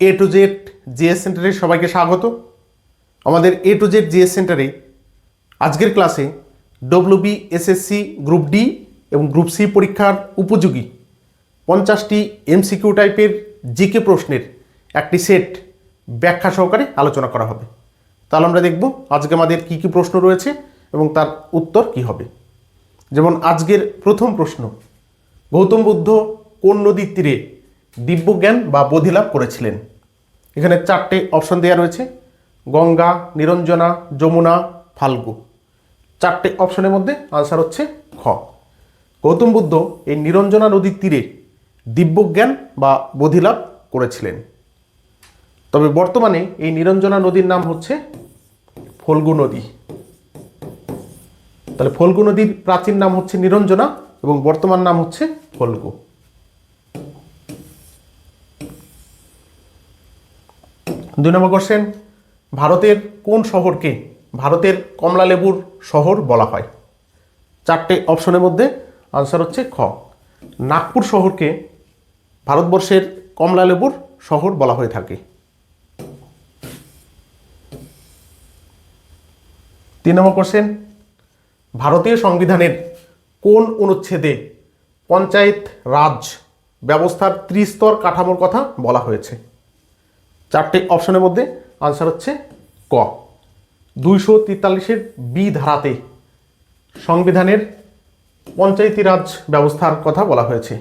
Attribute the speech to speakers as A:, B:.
A: A to Z GS সেন্টারে সবাইকে স্বাগত। আমাদের এ টু জেড জিএস সেন্টারে আজকের ক্লাসে ডব্লিউবি এসএসসি গ্রুপ ডি এবং গ্রুপ সি পরীক্ষার উপযোগী পঞ্চাশটি এমসিকিউ টাইপের জিকে প্রশ্নের একটি সেট ব্যাখ্যা সহকারে আলোচনা করা হবে। তাহলে আমরা দেখব আজকে আমাদের কী কী প্রশ্ন রয়েছে এবং তার উত্তর কি হবে। যেমন আজকের প্রথম প্রশ্ন, গৌতম বুদ্ধ কোন নদীর তীরে দিব্যজ্ঞান বা বোধিলাভ করেছিলেন? এখানে চারটে অপশন দেওয়া রয়েছে। গঙ্গা, নিরঞ্জনা, যমুনা ফাল্গু চারটে অপশনের মধ্যে আনসার হচ্ছে খ গৌতম বুদ্ধ এই নিরঞ্জনা নদীর তীরে দিব্যজ্ঞান বা বোধিলাভ করেছিলেন। তবে বর্তমানে এই নিরঞ্জনা নদীর নাম হচ্ছে ফল্গু নদী। তাহলে ফল্গু নদীর প্রাচীন নাম হচ্ছে নিরঞ্জনা এবং বর্তমান নাম হচ্ছে ফল্গু। দুই নম্বর কোশ্চেন ভারতের কোন শহরকে ভারতের কমলালেবুর শহর বলা হয়? চারটে অপশনের মধ্যে আনসার হচ্ছে খ। নাগপুর শহরকে ভারতবর্ষের কমলালেবুর শহর বলা হয়ে থাকে। তিন নম্বর কোশ্চেন ভারতীয় সংবিধানের কোন অনুচ্ছেদে পঞ্চায়েত রাজ ব্যবস্থার ত্রিস্তর কাঠামোর কথা বলা হয়েছে? চারটে অপশনের মধ্যে আনসার হচ্ছে ক। দুইশো তেতাল্লিশের বি ধারাতে সংবিধানের পঞ্চায়েতি রাজ ব্যবস্থার কথা বলা হয়েছে।